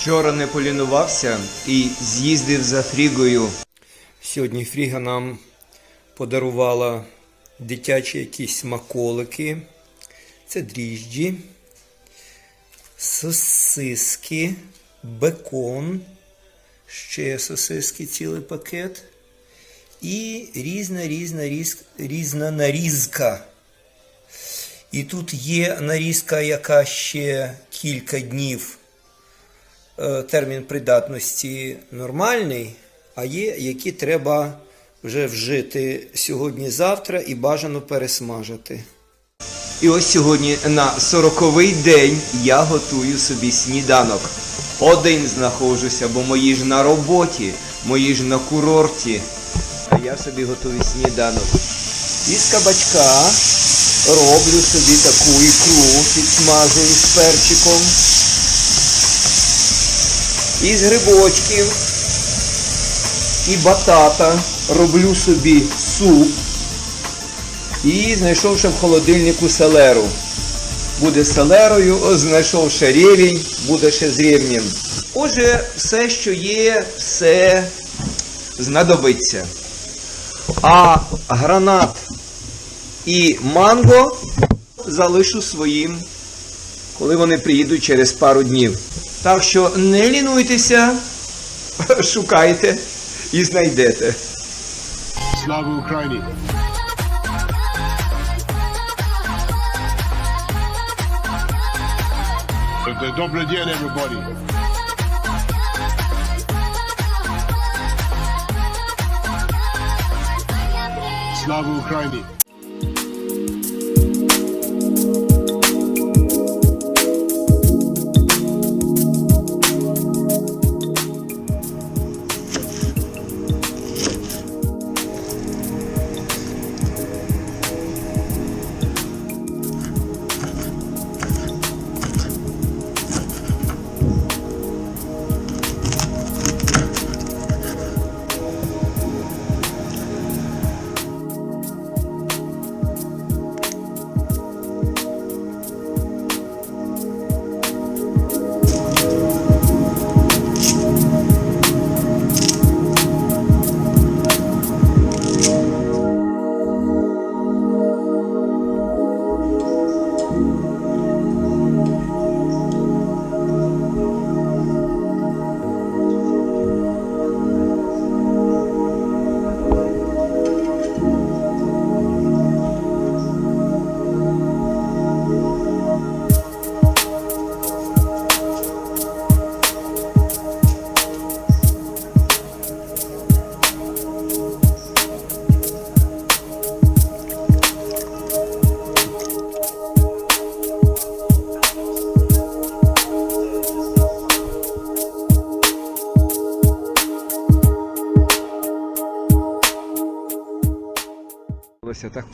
Вчора не полінувався і з'їздив за Фрігою. Сьогодні Фріга нам подарувала дитячі якісь смаколики. Це дріжджі, сосиски, бекон, ще сосиски цілий пакет. І різна різна різ, різна нарізка. І тут є нарізка, яка ще кілька днів термін придатності нормальний, а є, які треба вже вжити сьогодні-завтра і бажано пересмажити. І ось сьогодні на 40-й день я готую собі сніданок. Один знаходжуся, бо мої ж на роботі, мої ж на курорті. А я собі готую сніданок. Із кабачка роблю собі таку ікру підсмажую з перчиком. Із грибочків і батата роблю собі суп. І знайшов ще в холодильнику селеру. Буде селерою, о, знайшов ще рівень, буде ще з рівнем. Отже, все, що є, все знадобиться. А гранат і манго залишу своїм, коли вони приїдуть через пару днів. Так що не лінуйтеся, шукайте і знайдете. Слава Україні! Добрий день, everybody! Слава Україні!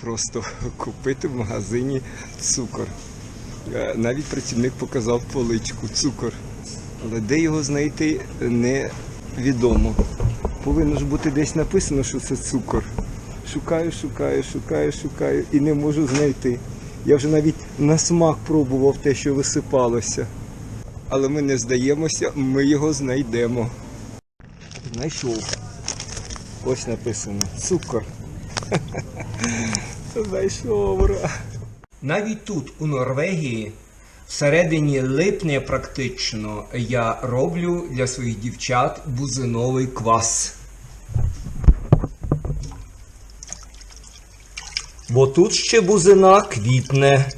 Просто купити в магазині цукор. Е, Навіть працівник показав поличку цукор. Але де його знайти невідомо. Повинно ж бути десь написано, що це цукор. Шукаю, шукаю, шукаю, шукаю і не можу знайти. Я вже навіть на смак пробував те, що висипалося. Але ми не здаємося, ми його знайдемо. Знайшов. Ось написано цукор. Знайшов. ура! Навіть тут, у Норвегії, всередині липня практично я роблю для своїх дівчат бузиновий квас. Бо тут ще бузина квітне.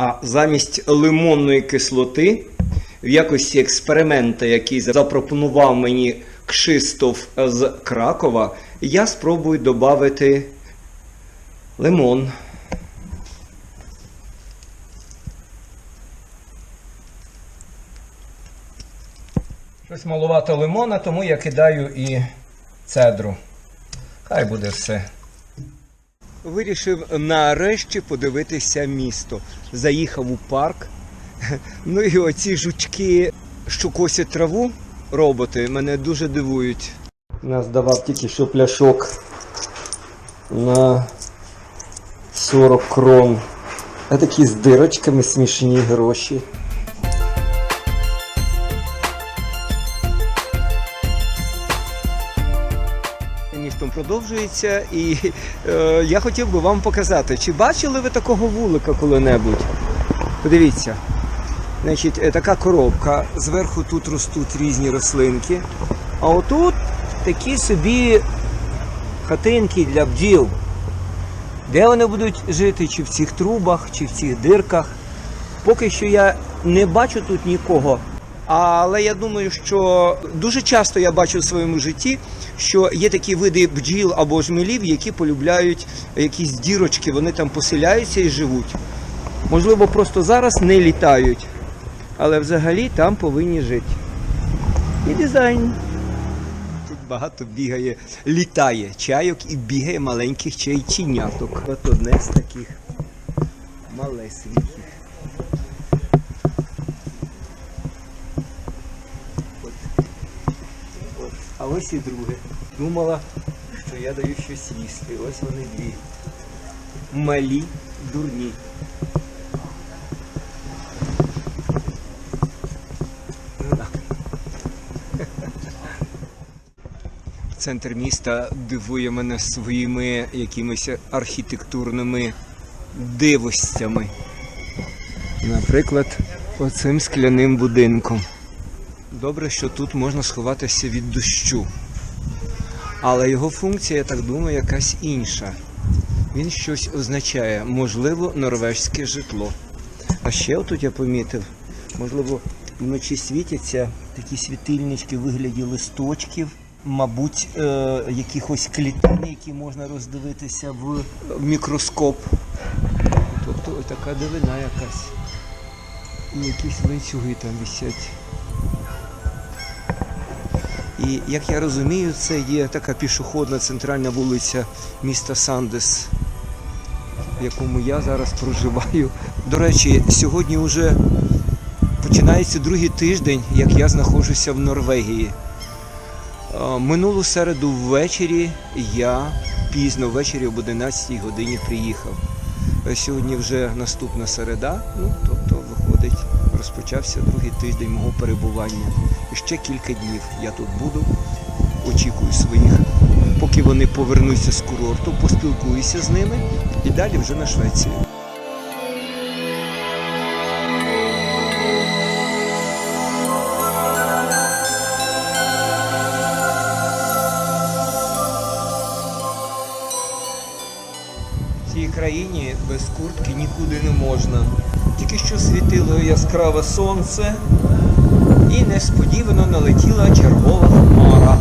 А замість лимонної кислоти в якості експеримента, який запропонував мені Кшистов з Кракова, я спробую додати лимон. Щось малувато лимона, тому я кидаю і цедру. Хай буде все. Вирішив нарешті подивитися місто. Заїхав у парк. Ну і оці жучки, що косять траву, роботи, мене дуже дивують. Нас давав тільки що пляшок на 40 крон. А такі з дирочками смішні гроші. Містом продовжується, і е, я хотів би вам показати, чи бачили ви такого вулика коли-небудь? Подивіться. Значить, е, така коробка, зверху тут ростуть різні рослинки, а отут такі собі хатинки для бджіл. Де вони будуть жити? Чи в цих трубах, чи в цих дирках. Поки що я не бачу тут нікого. Але я думаю, що дуже часто я бачу в своєму житті, що є такі види бджіл або жмелів, які полюбляють якісь дірочки, вони там поселяються і живуть. Можливо, просто зараз не літають, але взагалі там повинні жити. І дизайн. Тут багато бігає, літає чайок і бігає маленьких чайченяток. От одне з таких малесеньких. От. От. А ось і друге. Думала, що я даю щось їсти. Ось вони дві. Малі, дурні. Ну. Центр міста дивує мене своїми якимись архітектурними дивостями. Наприклад, оцим скляним будинком. Добре, що тут можна сховатися від дощу. Але його функція, я так думаю, якась інша. Він щось означає, можливо, норвежське житло. А ще отут я помітив, можливо, вночі світяться такі світильнички в вигляді листочків, мабуть, е, якихось клітин, які можна роздивитися в мікроскоп. Тобто така дивина якась. І якісь ланцюги там висять. І як я розумію, це є така пішохідна центральна вулиця міста Сандес, в якому я зараз проживаю. До речі, сьогодні вже починається другий тиждень, як я знаходжуся в Норвегії. Е, Минулу середу ввечері я пізно ввечері об 11 годині приїхав. Е, Сьогодні вже наступна середа, ну тобто виходить, розпочався другий тиждень мого перебування. Ще кілька днів я тут буду, очікую своїх, поки вони повернуться з курорту, поспілкуюся з ними і далі вже на Швецію. В цій країні без куртки нікуди не можна. Тільки що світило яскраве сонце і несподівано налетіла чергова хмара.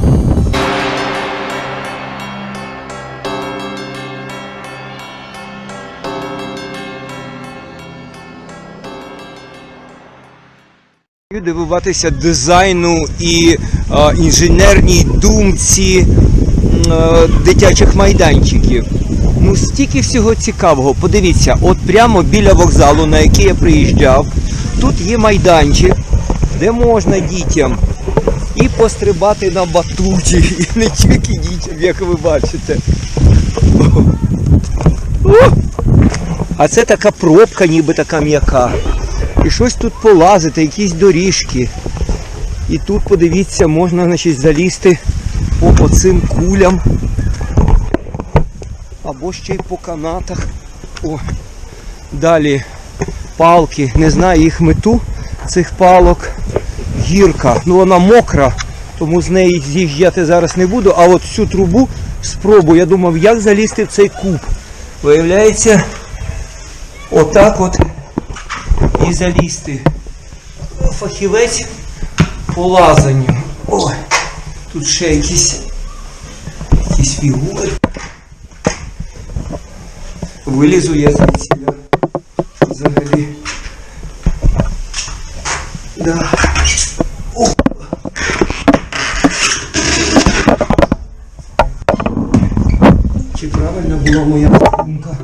Дивуватися дизайну і е, інженерній думці м, е, дитячих майданчиків. Ну, стільки всього цікавого. Подивіться, от прямо біля вокзалу, на який я приїжджав, тут є майданчик, де можна дітям і пострибати на батуті, і не тільки дітям, як ви бачите. А це така пробка, ніби така м'яка. І щось тут полазити, якісь доріжки. І тут, подивіться, можна значить, залізти по оцим кулям. Або ще й по канатах. О. Далі палки. Не знаю їх мету цих палок. Гірка. Ну вона мокра, тому з неї з'їжджати зараз не буду. А от цю трубу спробую. Я думав, як залізти в цей куб. Виявляється, отак от і залізти. Фахівець по лазанню. Ой, тут ще якісь, якісь фігури. Вилізу я звідси. Взагалі. Да. Чи правильна була моя думка?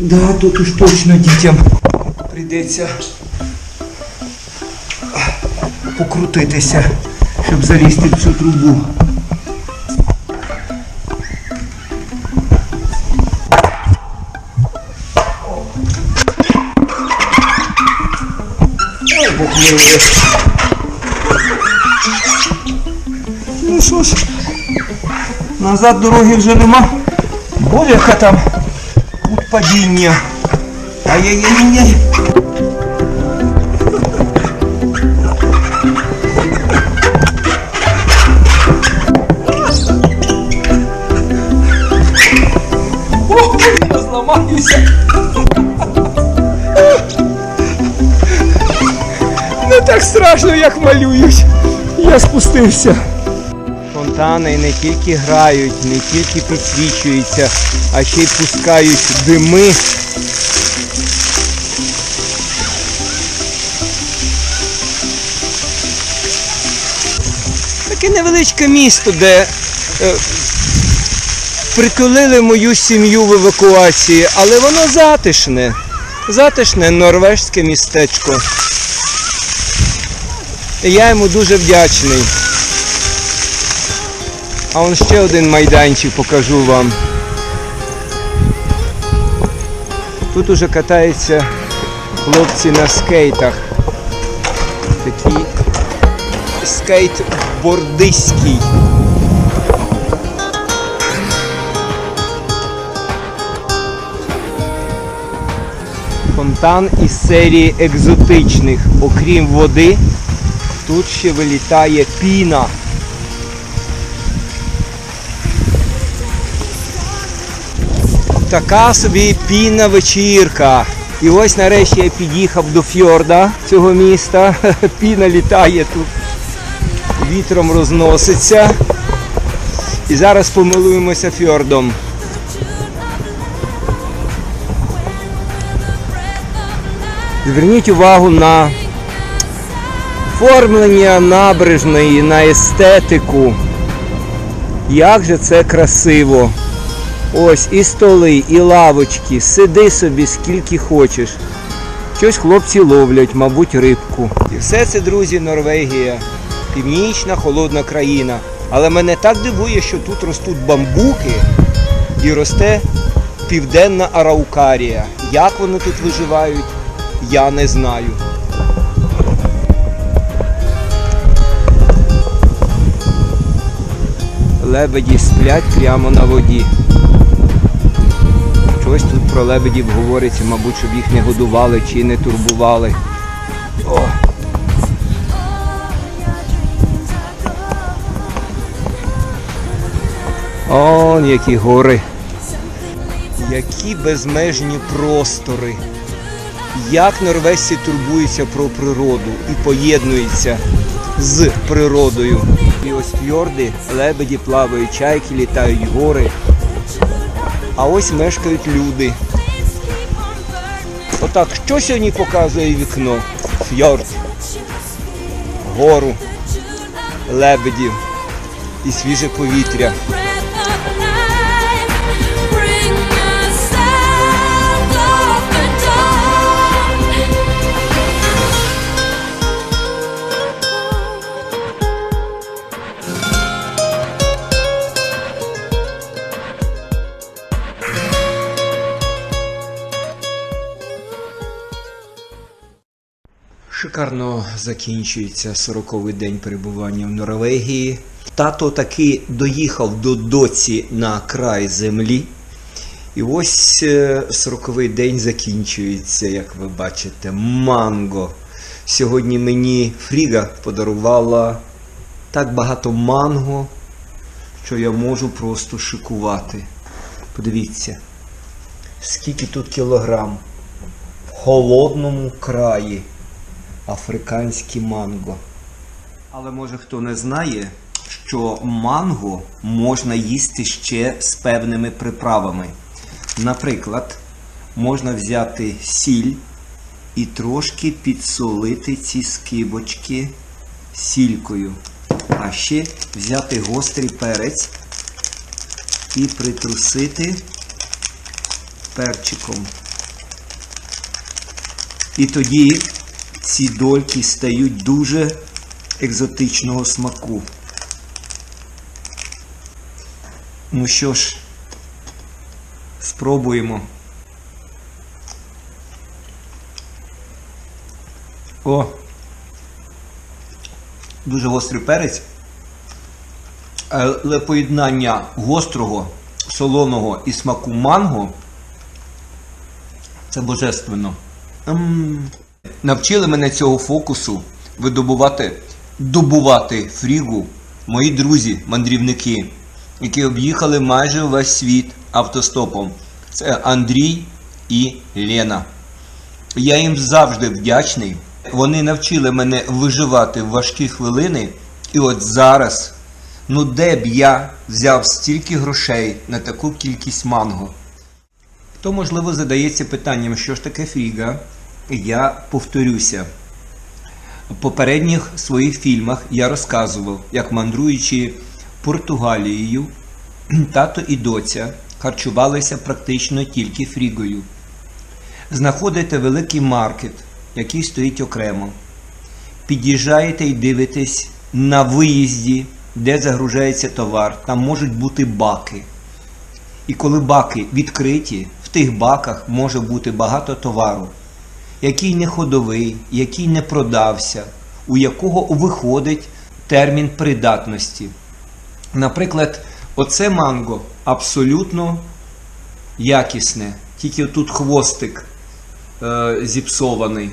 Да, тут уж точно дітям прийдеться покрутитися, щоб залізти в цю трубу. Зробили. Ну що ж, назад дороги вже нема. Боже, яка там кут падіння. Ай-яй-яй-яй. О, я. Так страшно, як малюють. Я спустився. Фонтани не тільки грають, не тільки підсвічуються, а ще й пускають дими. Таке невеличке місто, де е, притулили мою сім'ю в евакуації, але воно затишне. Затишне норвежське містечко. І я йому дуже вдячний. А он ще один майданчик покажу вам. Тут уже катаються хлопці на скейтах. Такий скейтбордиський. Фонтан із серії екзотичних. Окрім води, тут ще вилітає піна. Така собі пінна вечірка. І ось нарешті я під'їхав до фьорда цього міста. Піна літає тут, вітром розноситься. І зараз помилуємося фьордом. Зверніть увагу на оформлення набережної, на естетику. Як же це красиво! Ось і столи, і лавочки. Сиди собі скільки хочеш. Щось хлопці ловлять, мабуть, рибку. І все це, друзі, Норвегія. Північна холодна країна. Але мене так дивує, що тут ростуть бамбуки і росте південна араукарія. Як вони тут виживають, я не знаю. Лебеді сплять прямо на воді. Щось тут про лебедів говориться, мабуть, щоб їх не годували чи не турбували. О! Он які гори. Які безмежні простори. Як норвежці турбуються про природу і поєднуються з природою. І ось фьорди, лебеді плавають, чайки літають, гори. А ось мешкають люди. Отак, що сьогодні показує вікно? Фьорд, гору, лебедів і свіже повітря. Шикарно закінчується 40-й день перебування в Норвегії. Тато таки доїхав до доці на край землі. І ось е, 40-й день закінчується, як ви бачите, манго. Сьогодні мені Фріга подарувала так багато манго, що я можу просто шикувати. Подивіться, скільки тут кілограм в холодному краї африканські манго. Але може хто не знає, що манго можна їсти ще з певними приправами. Наприклад, можна взяти сіль і трошки підсолити ці скибочки сількою. А ще взяти гострий перець і притрусити перчиком. І тоді ці дольки стають дуже екзотичного смаку. Ну що ж, спробуємо. О, дуже гострий перець. Але поєднання гострого, солоного і смаку манго це божественно. Навчили мене цього фокусу видобувати, добувати фрігу мої друзі, мандрівники, які об'їхали майже весь світ автостопом. Це Андрій і Лена. Я їм завжди вдячний. Вони навчили мене виживати в важкі хвилини. І от зараз, ну де б я взяв стільки грошей на таку кількість манго? Хто, можливо, задається питанням, що ж таке фріга? Я повторюся. В попередніх своїх фільмах я розказував, як мандруючи Португалією, тато і доця харчувалися практично тільки фрігою. Знаходите великий маркет, який стоїть окремо. Під'їжджаєте і дивитесь на виїзді, де загружається товар. Там можуть бути баки. І коли баки відкриті, в тих баках може бути багато товару, який не ходовий, який не продався, у якого виходить термін придатності. Наприклад, оце манго абсолютно якісне, тільки тут хвостик е, зіпсований.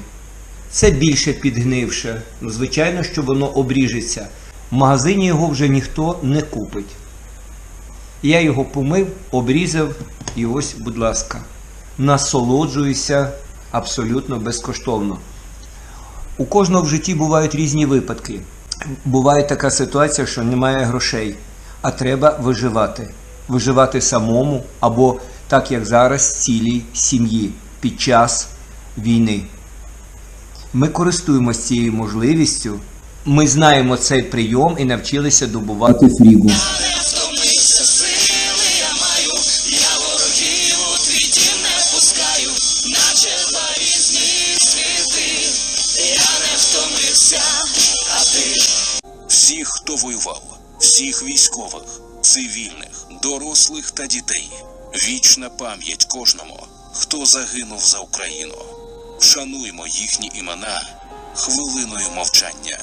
Це більше підгнивше. Ну, звичайно, що воно обріжеться. В магазині його вже ніхто не купить. Я його помив, обрізав і ось, будь ласка, насолоджуюся абсолютно безкоштовно. У кожного в житті бувають різні випадки. Буває така ситуація, що немає грошей, а треба виживати. Виживати самому або так як зараз цілій сім'ї під час війни. Ми користуємося цією можливістю. Ми знаємо цей прийом і навчилися добувати фрігу. Всіх військових, цивільних, дорослих та дітей. Вічна пам'ять кожному, хто загинув за Україну. Вшануймо їхні імена хвилиною мовчання.